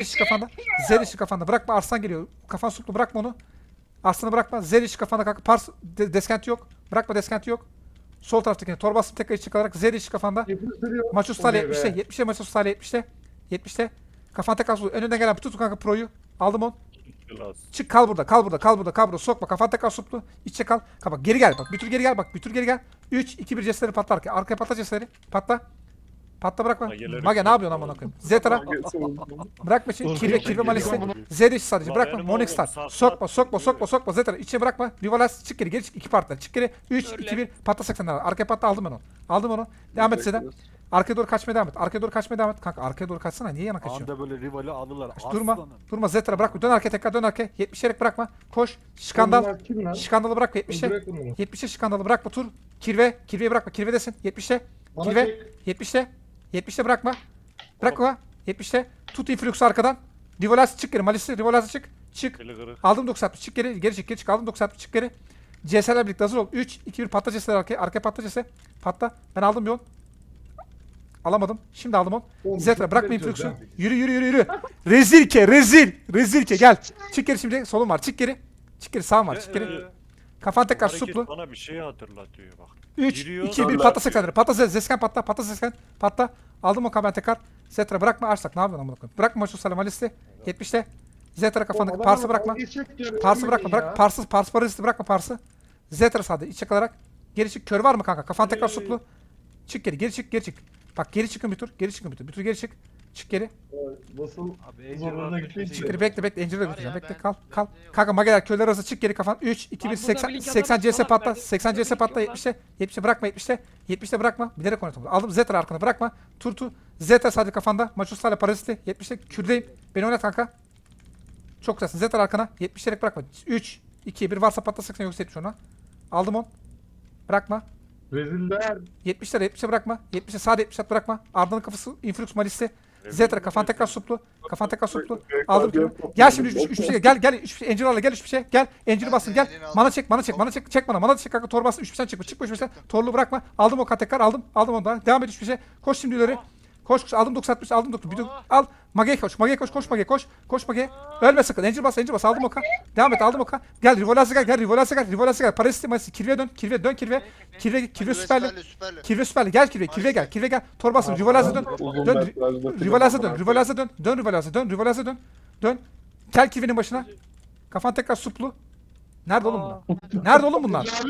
işi kafanda. Z işi kafanda. Bırakma Arslan geliyor. Kafan suplu bırakma onu. Arslan'ı bırakma. Z işi kafanda kanka. Pars de, deskenti yok. Bırakma deskenti yok. Sol taraftakine torbasını tekrar içi kalarak Z işi kafanda. Maç ustalı Oluyor 70'te. be. 70'te maç ustalı 70'te. 70'te. Kafan tekrar suplu. Önünden gelen bir tut kanka proyu. Aldım onu. Çık kal burada, kal burada, kal burada, kal burada. Sokma. Kafan tekrar suplu. İçe kal. Bak geri gel bak. Bir tur geri gel bak. Bir tur geri gel. 3 2 1 cesleri patla arkaya. Arkaya patla cesleri. Patla. Patla bırakma. Mageleri- Mage ne yapıyorsun amına koyayım? Z taraf. Bırakma şimdi. Kirve kirve malisi. Z de sadece bırakma. Monix star. Sokma sokma sokma sokma. Z taraf. İçine bırakma. Rivalas çık geri. Geri çık. iki partiler. Çık geri. 3 2 1 patla 80'ler. Arkaya patla aldım ben onu. Aldım onu. Devam et Z'den. Arkaya doğru kaçmaya devam et. Arkaya doğru kaçmaya devam et. Kanka arkaya doğru kaçsana. Niye yana kaçıyorsun? Anda böyle rivali alırlar. Durma. Aslanım. Durma Zetra bırakma. Dön arkaya tekrar dön arkaya. 70'lerek bırakma. Koş. Lan? Şikandalı bırakma 70'e. Bırak bunu. 70'e şikandalı bırakma tur. Kirve. Kirveyi bırakma. Kirvedesin. 70'te. Bana Kirve. çek. 70'te. 70'te bırakma. Bırakma. 70'te. Tut influx'u arkadan. Rivolas çık geri. Malisi Rivolas'a çık. Çık. Aldım 960. Çık geri. Geri çık. Geri çık. Aldım 960. Çık geri. CS'ler birlikte hazır ol. 3, 2, 1 patla CS'ler arkaya. Arkaya patla CS. Patla. Ben aldım bir on. Alamadım. Şimdi aldım on. Oğlum, Zetra çok bırakma influx'u. Yürü yürü yürü yürü. Rezil ke rezil. Rezil ke gel. Çık geri şimdi. Solun var. Çık geri. Çık geri. Sağın var. Çık geri. Kafan tekrar hareket suplu. Bana bir şey hatırlatıyor bak. 3, Giriyor, 2, 1 sonra patla. 80'leri. Patla Zesken patla. Patla Zesken. Patla. Aldım o kamen tekrar. Zetra bırakma Arsak. Ne yapıyorsun amına koyayım? Bırakma şu Salam Alice'i. 70'te. Zetra kafandaki Oğlum, Pars'ı bırakma. geçecek Pars'ı ölmeyin bırakma. ya. Bırak. Pars'ı, Pars Paris'i bırakma Pars'ı. Zetra sağda. İçe kalarak. Geri çık. Kör var mı kanka? Kafan tekrar suplu. Çık geri. Geri çık. Geri çık. Bak geri çıkın bir tur. Geri çıkın bir tur. Bir tur geri çık. Çık geri. Nasıl Abi var, gittiği için. Çık geri. Bekle bekle. Var götüreceğim. Bekle. Kal. Kal. Kanka Mageler köyler arası çık geri kafan. 3, 2, 1, Abi 80, burada bir link 80 atalım, CS patla. verdi. 80 Burada CS patla. yok lan. 70'te. 70'te bırakma. 70'te. 70'te bırakma. Bilerek oynatalım. Aldım Zetra arkana bırakma. Turtu. Zeta sadece kafanda. Maçuslarla parasisti. 70'te kürdeyim. Beni oynat kanka. Çok güzelsin. Zetra arkana. 70'lerek bırakma. 3, 2, 1 varsa patla 80 yoksa 70 ona. Aldım on. Bırakma. Reziller. 70'lere 70'e bırakma. 70'e sağda 70'e bırakma. Arda'nın kafası influx malisi. Zetra kafan tekrar suplu. Kafan tekrar suplu. Aldım kimi. Gel şimdi 3 bir şey gel gel 3 şey Angel'larla gel 3 bir şey. Gel Angel'ı bastın gel. Mana çek mana çek mana çek çek mana. Mana çek kanka tor bastın 3 bir şey çıkma. Çıkma 3 bir şey. Torlu bırakma. Aldım o kat tekrar aldım. Aldım ondan. Devam et 3 bir şey. Koş şimdi ileri. Koş koş aldım 960 aldım 9. Bir dur. Al. Mage koş. Mage koş. Koş Mage koş. Koş Mage. Ölme sakın. Angel bas Angel bas aldım oka. Devam et aldım oka. Gel Rivolaz'a gel. Gel Rivolaz'a gel. Rivolaz'a gel. Parasisti Malisi. Kirve dön. Kirve dön Kirve. Kirve Kirve süperli. süperli. Kirve süperli. Gel Kirve. Kirve gel. Kirve gel. Tor basın. Rivolaz'a dön. Uzun Dön. metrajlı Rivalaz'a film dön, Rivalaz'a dön, dön Rivalaz'a dön, Rivalaz'a dön. Dön. Tel kivinin başına. Kafan tekrar suplu. Nerede oğlum bunlar? Nerede oğlum bunlar?